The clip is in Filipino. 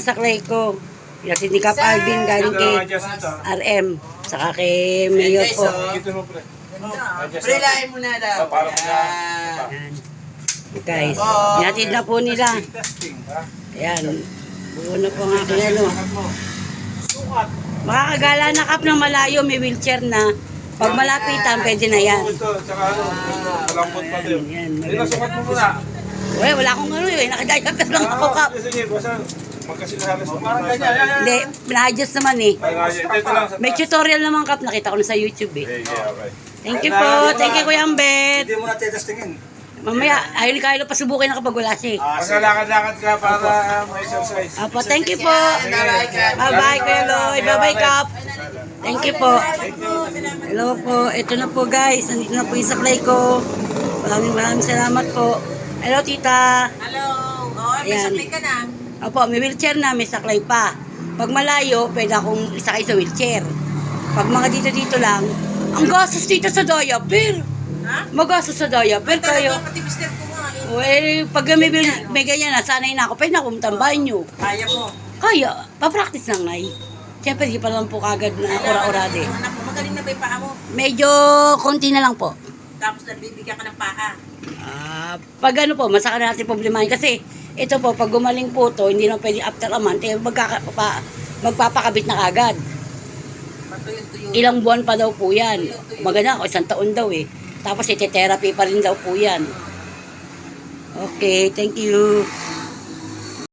sa clay ko. Yung si Kap Alvin galing kay RM. Saka kay Mayor po. Dito mo, pre. Prelahin mo na daw. Ah, para mo na. Yan. Ayan. Guys, inatid na po nila. Ayan. Buo na po aking ano. Sukat. Makakagala na kap ng malayo, may wheelchair na. Pag malapitan, pwede na yan. Ano. Ayan, mo muna. Uy, wala akong ano eh. Nakadiaper lang ako kap. Ah, Sige, basta Hindi, na-adjust naman eh. May tutorial naman kap, nakita ko na sa YouTube eh. Thank you po. Thank you Kuya Ambet. Hindi mo na tetestingin. Mamaya, ayun ni Kylo pasubukin na kapag wala siya eh. Ah, sige. Maglalakad-lakad ka para ma-exercise. Apo, thank you po. Bye-bye, Kuya Loy. Bye-bye, Kap. Thank you po. Hello po. Ito na po, guys. Nandito na po yung saklay ko. Maraming maraming salamat po. Hello, tita. Hello. Oh, may sakay ka na. Opo, may wheelchair na, may saklay pa. Pag malayo, pwede akong isakay sa wheelchair. Pag mga dito-dito lang, ang gastos dito sa diaper. Ha? Magastos sa kayo. Pati mister ko nga. eh. Well, pag may, may ganyan na, sanay na ako, pwede na akong tambahin nyo. Kaya mo. Kaya, pa-practice lang, Nay. Siyempre, di pa lang po kagad na ora-orade. Anak mo, magaling na ba yung paa mo? Medyo konti na lang po. Tapos nagbibigyan ka ng paa. Ah, pag ano po, masaka na natin problemahin. Kasi, ito po, pag gumaling po to, hindi na pwede after a month, eh, magkaka, pa, magpapakabit na. Matuyo-tuyo. Ilang buwan pa daw po yan. Maganda ako, isang taon daw eh. Tapos, ite-therapy pa rin daw po yan. Okay, thank you.